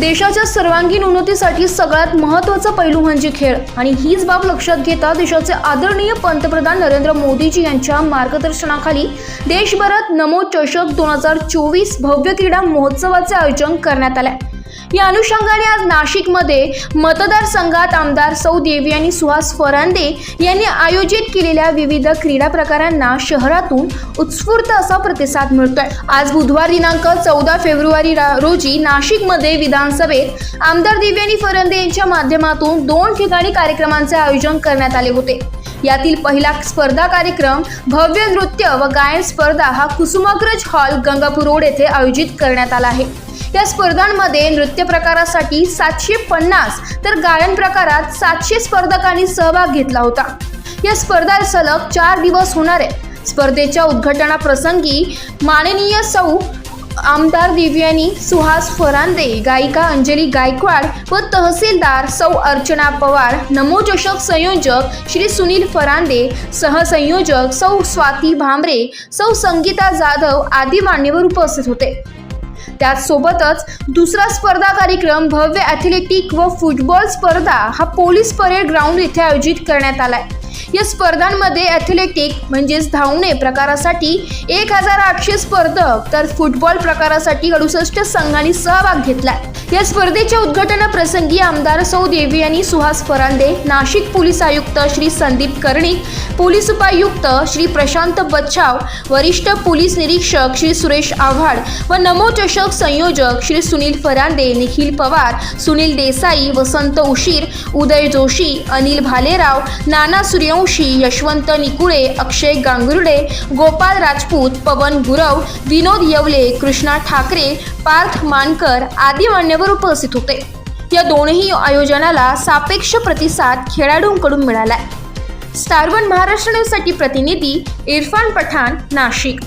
देशाच्या सर्वांगीण उन्नतीसाठी सगळ्यात महत्त्वाचा पैलू म्हणजे खेळ. आणि हीच बाब लक्षात घेता देशाचे आदरणीय पंतप्रधान नरेंद्र मोदीजी यांच्या मार्गदर्शनाखाली देशभरात नमो चषक दोन हजार चोवीस भव्य क्रीडा महोत्सवाचे आयोजन करण्यात आले या अनुषंगाने आज नाशिकमध्ये मतदारसंघात आमदार सौ देवी आणि सुहास फरांदे यांनी आयोजित केलेल्या विविध क्रीडा प्रकारांना शहरातून उत्स्फूर्त असा प्रतिसाद मिळतोय. आज बुधवार दिनांक चौदा फेब्रुवारी रोजी नाशिकमध्ये विधानसभेत आमदार देवी आणि फरांदे यांच्या माध्यमातून दोन ठिकाणी कार्यक्रमांचे आयोजन करण्यात आले होते. यातील पहिला स्पर्धा कार्यक्रम भव्य नृत्य व गायन स्पर्धा हा कुसुमाग्रज हॉल गंगापूर रोड येथे आयोजित करण्यात आला आहे. या स्पर्धांमध्ये नृत्य प्रकारासाठी सातशे पन्नास तर गायन प्रकारात सातशे स्पर्धकांनी सहभाग घेतला होता. या स्पर्धा सलग चार दिवस होणार आहे स्पर्धेच्या उद्घाटनाप्रसंगी माननीय सौ आमदार दिव्यानी सुहास फरांदे गायिका अंजली गायकवाड व तहसीलदार सौ अर्चना पवार नमो संयोजक श्री सुनील फरांदे सहसंयोजक सौ स्वाती भांबरे सौ संगीता जाधव आदी मान्यवर उपस्थित होते. त्याचसोबतच दुसरा स्पर्धा कार्यक्रम भव्य ॲथलेटिक व फुटबॉल स्पर्धा हा पोलीस परेड ग्राउंड येथे आयोजित करण्यात आलाय. या स्पर्धांमध्ये ॲथलेटिक म्हणजेच धावणे प्रकारासाठी एक हजार आठशे स्पर्धक तर फुटबॉल प्रकारासाठी अडुसष्ट संघांनी सहभाग घेतला या स्पर्धेच्या उद्घाटनाप्रसंगी आमदार सौ देवी यांनी सुहास फरांदे नाशिक पोलीस आयुक्त श्री संदीप कर्णिक पोलीस उपायुक्त श्री प्रशांत बच्छाव वरिष्ठ पोलीस निरीक्षक श्री सुरेश आव्हाड व नमो चषक संयोजक श्री सुनील फरांदे निखिल पवार सुनील देसाई वसंत उशीर उदय जोशी अनिल भालेराव नाना सूर्यवंशी यशवंत निकुळे अक्षय गांगुर्डे गोपाल राजपूत पवन गुरव विनोद येवले कृष्णा ठाकरे पार्थ मानकर आदी मान्यवर उपस्थित होते. या दोनही आयोजनाला सापेक्ष प्रतिसाद खेळाडूंकडून मिळालाय. स्टार वन महाराष्ट्र न्यूजसाठी प्रतिनिधी इरफान पठाण नाशिक.